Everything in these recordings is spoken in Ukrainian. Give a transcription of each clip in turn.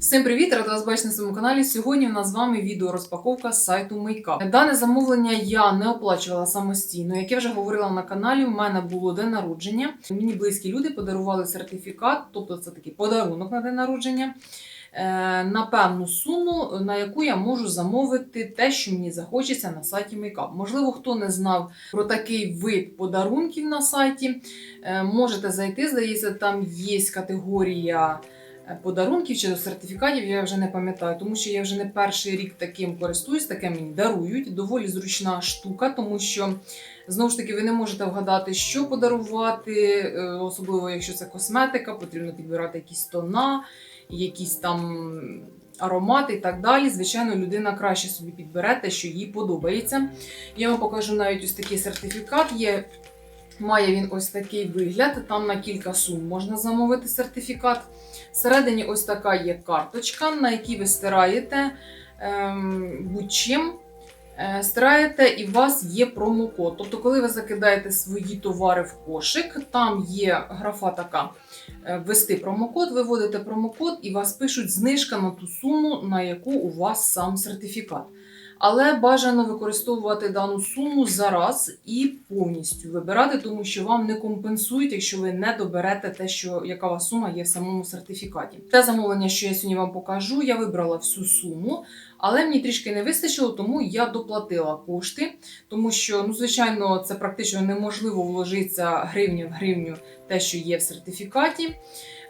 Всім привіт! Рада вас бачити на своєму каналі. Сьогодні в нас з вами відео розпаковка з сайту Makeup. Дане замовлення я не оплачувала самостійно. Як я вже говорила на каналі, у мене було день народження. Мені близькі люди подарували сертифікат, тобто це такий подарунок на день народження. е, На певну суму, на яку я можу замовити те, що мені захочеться на сайті Makeup. Можливо, хто не знав про такий вид подарунків на сайті, е, можете зайти. Здається, там є категорія подарунків чи сертифікатів, я вже не пам'ятаю, тому що я вже не перший рік таким користуюсь, таке мені дарують. Доволі зручна штука, тому що знову ж таки ви не можете вгадати, що подарувати, е, особливо якщо це косметика, потрібно підбирати якісь тона, якісь там. Аромати і так далі. Звичайно, людина краще собі підбере те, що їй подобається. Я вам покажу навіть ось такий сертифікат. Є Має він ось такий вигляд. Там на кілька сум можна замовити сертифікат. Всередині ось така є карточка, на якій ви стираєте ем, будь-чим. Е, Стираєте і у вас є промокод. Тобто, коли ви закидаєте свої товари в кошик, там є графа така е, ввести промокод, ви вводите промокод і вас пишуть знижка на ту суму, на яку у вас сам сертифікат. Але бажано використовувати дану суму зараз і повністю вибирати, тому що вам не компенсують, якщо ви не доберете те, що яка вас сума є в самому сертифікаті. Те замовлення, що я сьогодні вам покажу, я вибрала всю суму, але мені трішки не вистачило, тому я доплатила кошти, тому що, ну, звичайно, це практично неможливо вложитися гривню в гривню те, що є в сертифікаті.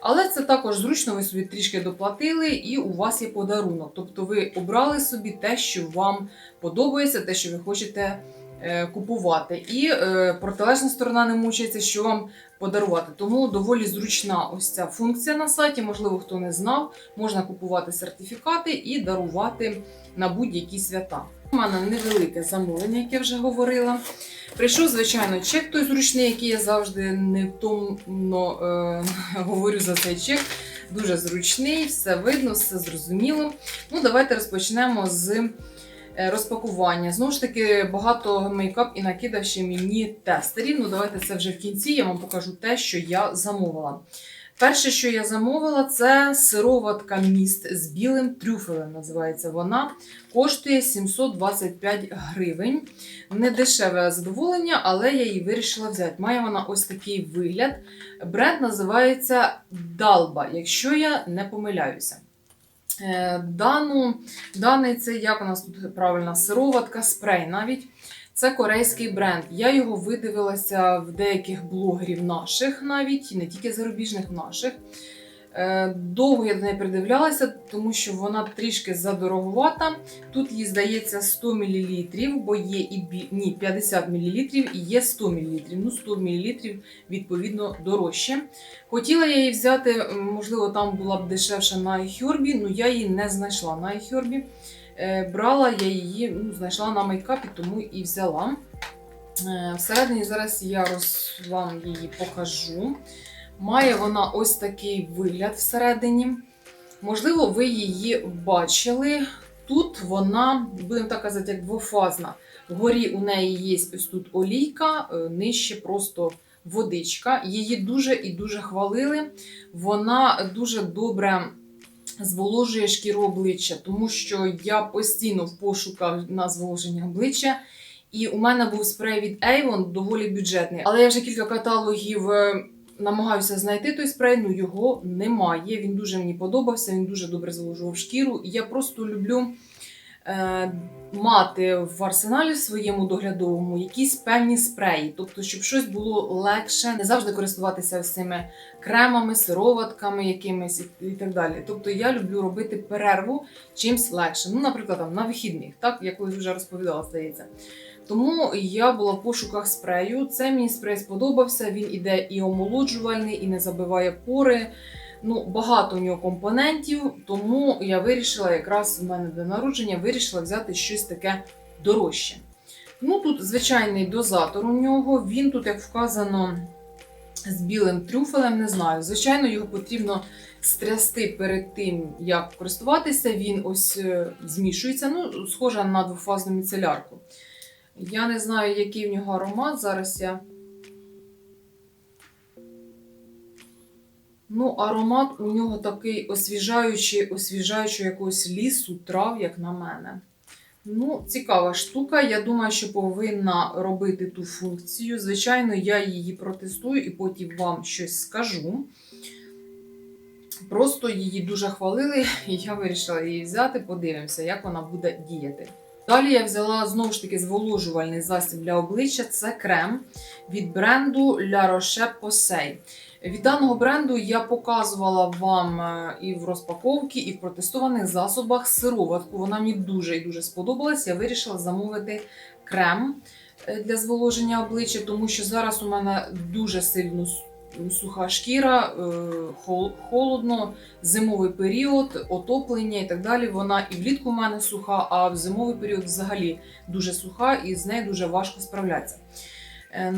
Але це також зручно, ви собі трішки доплатили, і у вас є подарунок. Тобто ви обрали собі те, що вам подобається, те, що ви хочете купувати. І е, протилежна сторона не мучається, що вам подарувати. Тому доволі зручна ось ця функція на сайті. Можливо, хто не знав, можна купувати сертифікати і дарувати на будь-які свята. У мене невелике замовлення, як я вже говорила. Прийшов, звичайно, чек той зручний, який я завжди невтомно е, говорю за цей чек. Дуже зручний, все видно, все зрозуміло. Ну, давайте розпочнемо з е, розпакування. Знову ж таки, багато мейкап і накидав ще мені тестерів. Ну, давайте це вже в кінці. Я вам покажу те, що я замовила. Перше, що я замовила, це сироватка міст з білим трюфелем. Називається вона. Коштує 725 гривень. Не дешеве задоволення, але я її вирішила взяти. Має вона ось такий вигляд. Бренд називається Далба, якщо я не помиляюся. Е, Дану, даний це як у нас тут правильна сироватка, спрей навіть. Це корейський бренд. Я його видивилася в деяких блогерів наших, навіть не тільки зарубіжних наших. Е, Довго я до неї придивлялася, тому що вона трішки задороговата. Тут їй здається 100 мл, бо є і. Ні, 50 мл і є 100 мл. Ну, 100 мл відповідно дорожче. Хотіла я її взяти, можливо, там була б дешевша на iHerb, але я її не знайшла на iHerb. Е, Брала я її, ну, знайшла на мейкапі, тому і взяла. Е, Всередині зараз я роз... вам її покажу. Має вона ось такий вигляд всередині. Можливо, ви її бачили. Тут вона, будемо так казати, як двофазна. Вгорі у неї є ось тут олійка, е, нижче просто водичка. Її дуже і дуже хвалили. Вона дуже добре зволожує шкіру обличчя, тому що я постійно в пошуках на зволоження обличчя. І у мене був спрей від Avon, доволі бюджетний. Але я вже кілька каталогів е, намагаюся знайти той спрей, ну його немає. Він дуже мені подобався, він дуже добре зволожував шкіру. І я просто люблю е, мати в арсеналі своєму доглядовому якісь певні спреї. Тобто, щоб щось було легше, не завжди користуватися всіми кремами, сироватками якимись і так далі. Тобто я люблю робити перерву чимсь легше. Ну, наприклад, там на вихідних, так я колись вже розповідала, здається. Тому я була в пошуках спрею. Це мені спрей сподобався. Він іде і омолоджувальний, і не забиває пори. Ну, багато у нього компонентів, тому я вирішила, якраз у мене до народження, вирішила взяти щось таке дорожче. Ну, тут звичайний дозатор у нього. Він тут, як вказано, з білим трюфелем, не знаю. Звичайно, його потрібно стрясти перед тим, як користуватися. Він ось е, змішується, ну, схожа на двофазну міцелярку. Я не знаю, який в нього аромат. Зараз я Ну, аромат у нього такий освіжаючий, освіжаючий якогось лісу, трав, як на мене. Ну, цікава штука. Я думаю, що повинна робити ту функцію. Звичайно, я її протестую і потім вам щось скажу. Просто її дуже хвалили, і я вирішила її взяти. Подивимося, як вона буде діяти. Далі я взяла знову ж таки зволожувальний засіб для обличчя. Це крем від бренду La Roche-Posay. Від даного бренду я показувала вам е, і в розпаковці, і в протестованих засобах сироватку. Вона мені дуже і дуже сподобалась. Я вирішила замовити крем е, для зволоження обличчя, тому що зараз у мене дуже сильно суха шкіра, е, холодно, зимовий період, отоплення і так далі. Вона і влітку у мене суха, а в зимовий період взагалі дуже суха і з нею дуже важко справлятися. Е,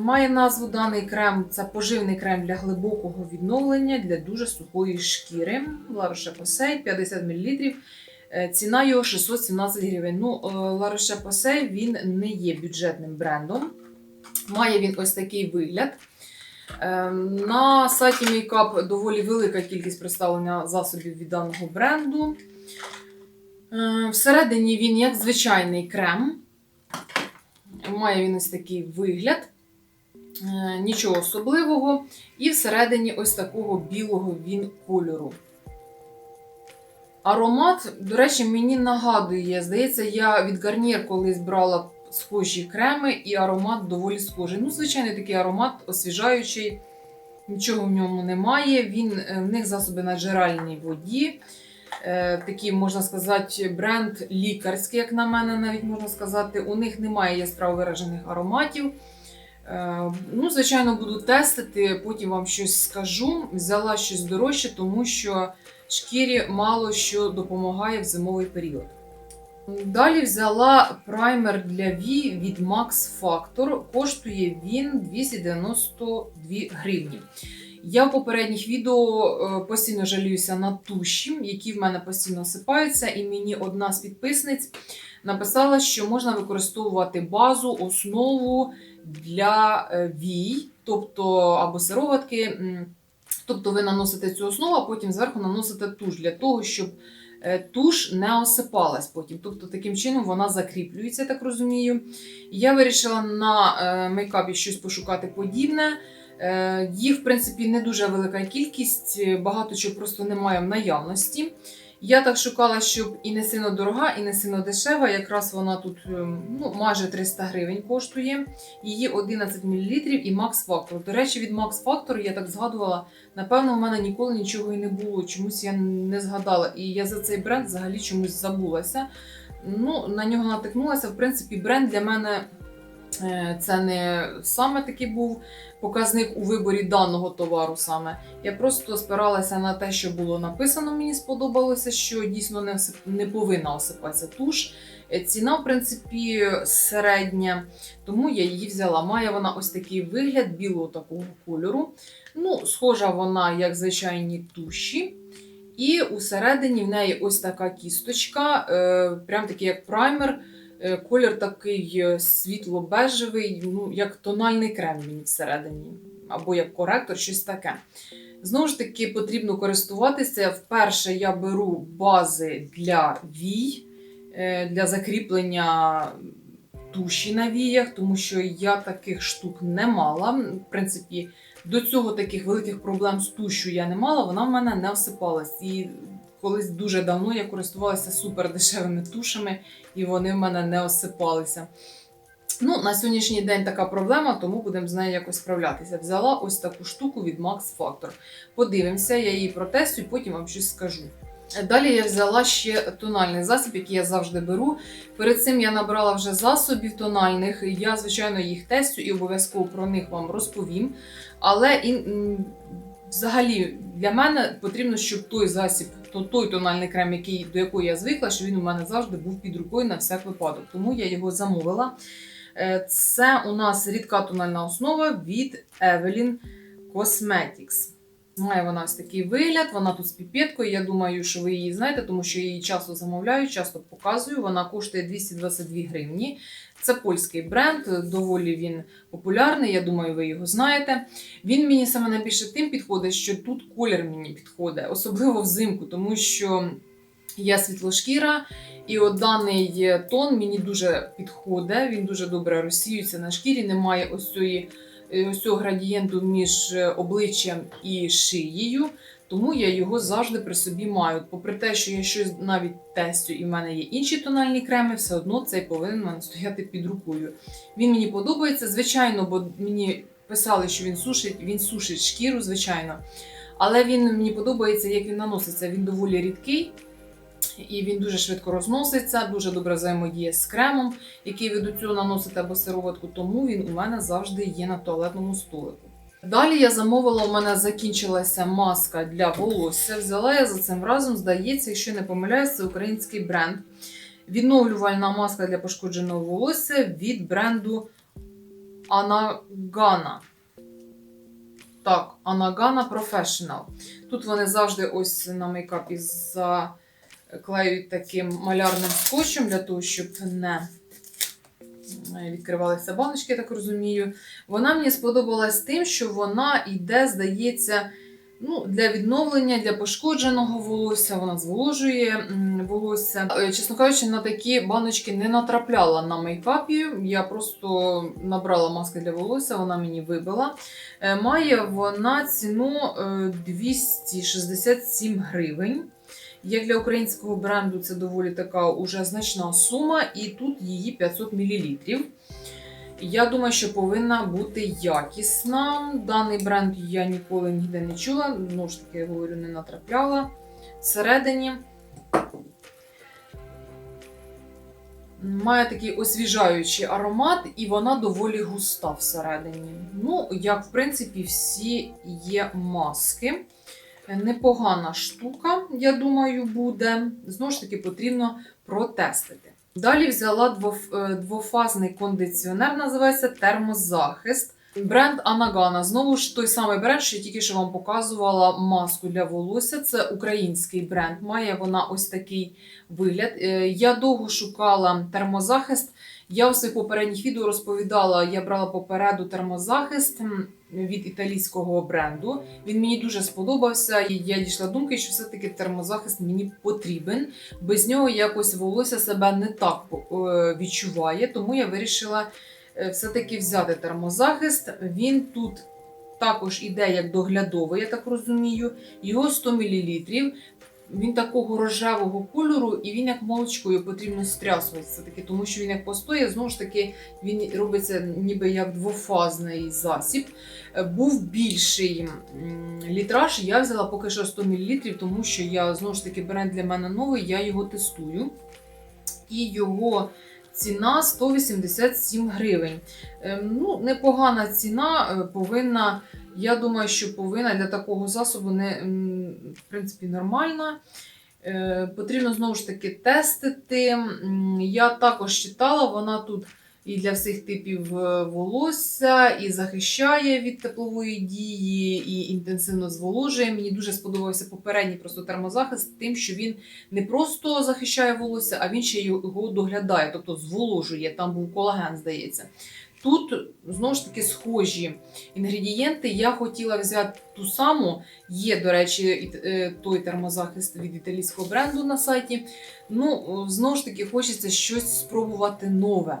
Має назву даний крем це поживний крем для глибокого відновлення для дуже сухої шкіри. La Roche-Posay 50 мл. Е, Ціна його 617 гривень. Ну, е, La Roche-Posay він не є бюджетним брендом. Має він ось такий вигляд. Е, На сайті Makeup доволі велика кількість представлення засобів від даного бренду. Е, Всередині він як звичайний крем. Має він ось такий вигляд. Е, Нічого особливого. І всередині ось такого білого він кольору. Аромат, до речі, мені нагадує, здається, я від Garnier колись брала схожі креми, і аромат доволі схожий. Ну, звичайний такий аромат, освіжаючий, нічого в ньому немає. Він, е, в них засоби на джеральній воді. Е, Такий, можна сказати, бренд лікарський, як на мене, навіть можна сказати. У них немає яскраво виражених ароматів. Е, Ну, звичайно, буду тестити, потім вам щось скажу. Взяла щось дорожче, тому що шкірі мало що допомагає в зимовий період. Далі взяла праймер для Ві від Max Factor. Коштує він 292 гривні. Я в попередніх відео е, постійно жаліюся на туші, які в мене постійно осипаються, і мені одна з підписниць написала, що можна використовувати базу, основу для е, вій, тобто або сироватки. Тобто ви наносите цю основу, а потім зверху наносите туш для того, щоб е, туш не осипалась потім. Тобто таким чином вона закріплюється, так розумію. Я вирішила на е, мейкапі щось пошукати подібне. Е, Їх, в принципі, не дуже велика кількість, е, багато чого просто немає в наявності. Я так шукала, щоб і не сильно дорога, і не сильно дешева. Якраз вона тут е, ну, майже 300 гривень коштує. Її 11 мл і Max Factor. До речі, від Max Factor я так згадувала, напевно, в мене ніколи нічого і не було. Чомусь я не згадала. І я за цей бренд взагалі чомусь забулася. Ну, на нього натикнулася. В принципі, бренд для мене це не саме такий був показник у виборі даного товару саме. Я просто спиралася на те, що було написано. Мені сподобалося, що дійсно не, не повинна осипатися туш. Е, Ціна, в принципі, середня, тому я її взяла. Має вона ось такий вигляд білого такого кольору. Ну, схожа вона, як звичайні туші. І усередині в неї ось така кісточка, е, прям такий як праймер. Е, Колір такий е, світло-бежевий, ну, як тональний крем він всередині, або як коректор, щось таке. Знову ж таки, потрібно користуватися. Вперше я беру бази для вій, е, для закріплення туші на віях, тому що я таких штук не мала. В принципі, до цього таких великих проблем з тушю я не мала, вона в мене не осипалась. І колись дуже давно я користувалася супер дешевими тушами, і вони в мене не осипалися. Ну, на сьогоднішній день така проблема, тому будемо з нею якось справлятися. Взяла ось таку штуку від Max Factor. Подивимося, я її протестую, потім вам щось скажу. Далі я взяла ще тональний засіб, який я завжди беру. Перед цим я набрала вже засобів тональних. Я, звичайно, їх тестю і обов'язково про них вам розповім. Але і, взагалі для мене потрібно, щоб той засіб, то той тональний крем, який, до якого я звикла, що він у мене завжди був під рукою на всяк випадок. Тому я його замовила. Е, Це у нас рідка тональна основа від Evelyn Cosmetics. Має вона ось такий вигляд, вона тут з піпеткою. Я думаю, що ви її знаєте, тому що я її часто замовляю, часто показую. Вона коштує 222 гривні. Це польський бренд, доволі він популярний. Я думаю, ви його знаєте. Він мені саме найбільше тим підходить, що тут колір мені підходить, особливо взимку, тому що я світлошкіра, і от даний тон мені дуже підходить. Він дуже добре розсіюється на шкірі. Немає ось цієї ось цього градієнту між е, обличчям і шиєю. Тому я його завжди при собі маю. Попри те, що я щось навіть тестю, і в мене є інші тональні креми, все одно цей повинен мене стояти під рукою. Він мені подобається, звичайно, бо мені писали, що він сушить, він сушить шкіру, звичайно. Але він мені подобається, як він наноситься. Він доволі рідкий. І він дуже швидко розноситься, дуже добре взаємодіє з кремом, який ви до цього наносите або сироватку, тому він у мене завжди є на туалетному столику. Далі я замовила, у мене закінчилася маска для волосся. Взяла я за цим разом, здається, якщо не помиляюсь, це український бренд. Відновлювальна маска для пошкодженого волосся від бренду Anagana. Так, Anagana Professional. Тут вони завжди ось на мейкапі заклеюють таким малярним скотчем для того, щоб не відкривалися баночки, я так розумію. Вона мені сподобалась тим, що вона йде, здається, ну, для відновлення, для пошкодженого волосся, вона зволожує волосся. Е, Чесно кажучи, на такі баночки не натрапляла на мейкапі. Я просто набрала маски для волосся, вона мені вибила. Е, Має вона ціну е, 267 гривень. Як для українського бренду це доволі така уже значна сума, і тут її 500 мл. Я думаю, що повинна бути якісна. Даний бренд я ніколи ніде не чула, ну ж таки, я говорю, не натрапляла. Всередині має такий освіжаючий аромат, і вона доволі густа всередині. Ну, як в принципі, всі є маски. Непогана штука, я думаю, буде. Знову ж таки, потрібно протестити. Далі взяла е, двофазний кондиціонер, називається термозахист. Бренд Анагана. Знову ж той самий бренд, що я тільки що вам показувала маску для волосся. Це український бренд. Має вона ось такий вигляд. Е, Я довго шукала термозахист. Я у своїх попередніх відео розповідала, я брала попереду термозахист від італійського бренду. Він мені дуже сподобався, і я дійшла думки, що все-таки термозахист мені потрібен. Без нього якось волосся себе не так е, відчуває, тому я вирішила е, все-таки взяти термозахист. Він тут також іде як доглядовий, я так розумію. Його 100 мл. Він такого рожевого кольору, і він як молочкою потрібно стрясувати все-таки, тому що він як постоє, знову ж таки, він робиться ніби як двофазний засіб. Е, Був більший літраж, я взяла поки що 100 мл, тому що я знову ж таки бренд для мене новий, я його тестую. І його ціна 187 гривень. Ем, Ну, непогана ціна е, повинна. Я думаю, що повинна для такого засобу не в принципі нормальна. Е, Потрібно знову ж таки тестити. Я також читала, вона тут і для всіх типів е, волосся, і захищає від теплової дії, і інтенсивно зволожує. Мені дуже сподобався попередній просто термозахист, тим, що він не просто захищає волосся, а він ще його доглядає, тобто зволожує. Там був колаген, здається. Тут знову ж таки схожі інгредієнти. Я хотіла взяти ту саму. Є, до речі, е, той термозахист від італійського бренду на сайті. Ну, знову ж таки, хочеться щось спробувати нове.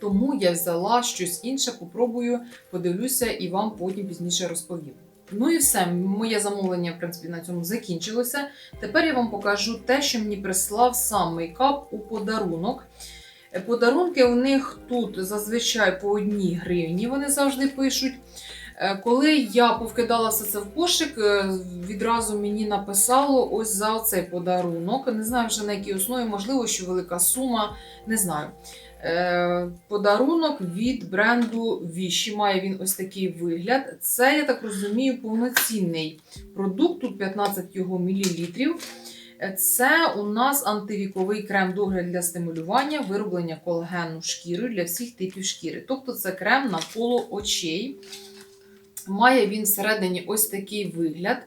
Тому я взяла щось інше, попробую, подивлюся і вам потім пізніше розповім. Ну і все, моє замовлення, в принципі, на цьому закінчилося. Тепер я вам покажу те, що мені прислав сам мейкап у подарунок. Е, Подарунки у них тут зазвичай по одній гривні, вони завжди пишуть. Е, Коли я повкидала все це в кошик, е, відразу мені написало ось за цей подарунок. Не знаю вже на якій основі, можливо, що велика сума, не знаю. Е, Подарунок від бренду Віші. Має він ось такий вигляд. Це, я так розумію, повноцінний продукт, тут 15 його мілілітрів. Е, Це у нас антивіковий крем догляд для стимулювання, вироблення колагену шкіри для всіх типів шкіри. Тобто це крем навколо очей. Має він всередині ось такий вигляд.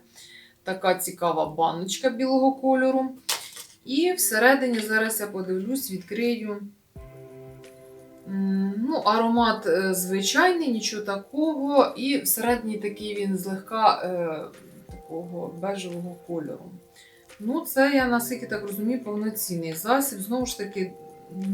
Така цікава баночка білого кольору. І всередині, зараз я подивлюсь, відкрию. Ну, аромат е, звичайний, нічого такого. І всередині такий він злегка е, такого бежевого кольору. Ну, це, я наскільки так розумію, повноцінний засіб. Знову ж таки,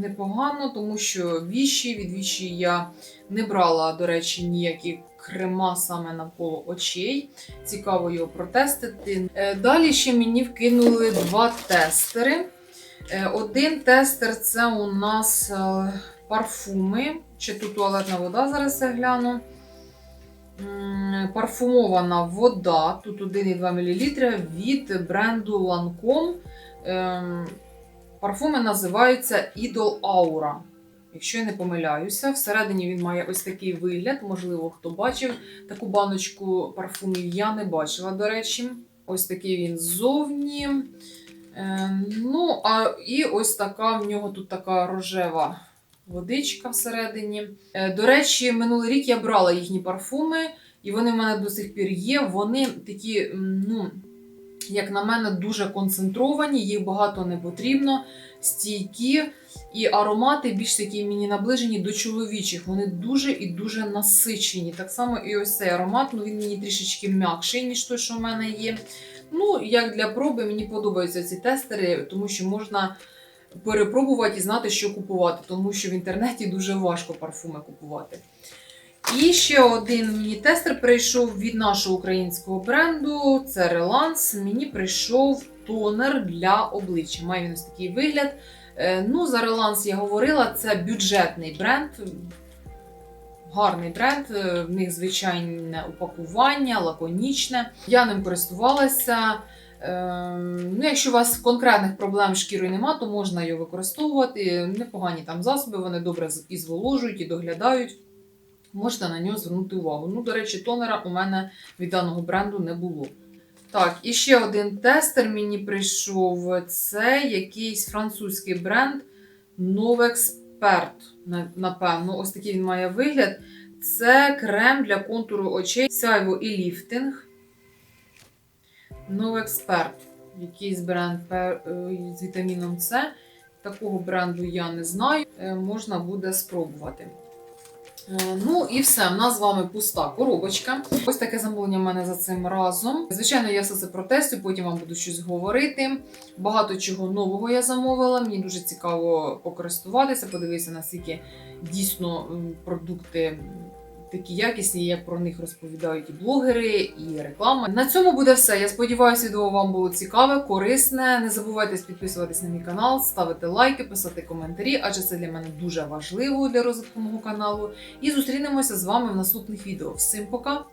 непогано, тому що віші, від віші я не брала, до речі, ніякі крема саме навколо очей. Цікаво його протестити. Е, Далі ще мені вкинули два тестери. Е, Один тестер це у нас парфуми. Чи тут туалетна вода, зараз я гляну. Парфумована вода, тут 1,2 мл від бренду Lancome. Ем, Парфуми називаються Idol Aura. Якщо я не помиляюся, всередині він має ось такий вигляд. Можливо, хто бачив таку баночку парфумів, я не бачила, до речі. Ось такий він ззовні. Ем, Ну, а і ось така в нього тут така рожева водичка всередині. Е, До речі, минулий рік я брала їхні парфуми, і вони в мене до сих пір є. Вони такі, ну, як на мене, дуже концентровані, їх багато не потрібно, стійкі. І аромати більш такі мені наближені до чоловічих. Вони дуже і дуже насичені. Так само і ось цей аромат, ну він мені трішечки м'якший, ніж той, що в мене є. Ну, як для проби, мені подобаються ці тестери, тому що можна перепробувати і знати, що купувати, тому що в інтернеті дуже важко парфуми купувати. І ще один міні-тестер прийшов від нашого українського бренду. Це Relance. Мені прийшов тонер для обличчя. Має він ось такий вигляд. Е, Ну, за Relance я говорила, це бюджетний бренд. Гарний бренд, е, в них звичайне упакування, лаконічне. Я ним користувалася. Ем, Ну, якщо у вас конкретних проблем з шкірою нема, то можна його використовувати. Непогані там засоби, вони добре і зволожують, і доглядають. Можете на нього звернути увагу. Ну, до речі, тонера у мене від даного бренду не було. Так, і ще один тестер мені прийшов. Це якийсь французький бренд Novexpert. Напевно, ось такий він має вигляд. Це крем для контуру очей, сяйво і ліфтинг. Novexpert. Якийсь бренд е, з вітаміном С. Такого бренду я не знаю. Е, Можна буде спробувати. Е, Ну і все, в нас з вами пуста коробочка. Ось таке замовлення в мене за цим разом. Звичайно, я все це протестую, потім вам буду щось говорити. Багато чого нового я замовила. Мені дуже цікаво покористуватися, подивитися, наскільки дійсно продукти такі якісні, як про них розповідають і блогери, і реклама. На цьому буде все. Я сподіваюся, відео вам було цікаве, корисне. Не забувайте підписуватись на мій канал, ставити лайки, писати коментарі, адже це для мене дуже важливо для розвитку мого каналу. І зустрінемося з вами в наступних відео. Всім пока!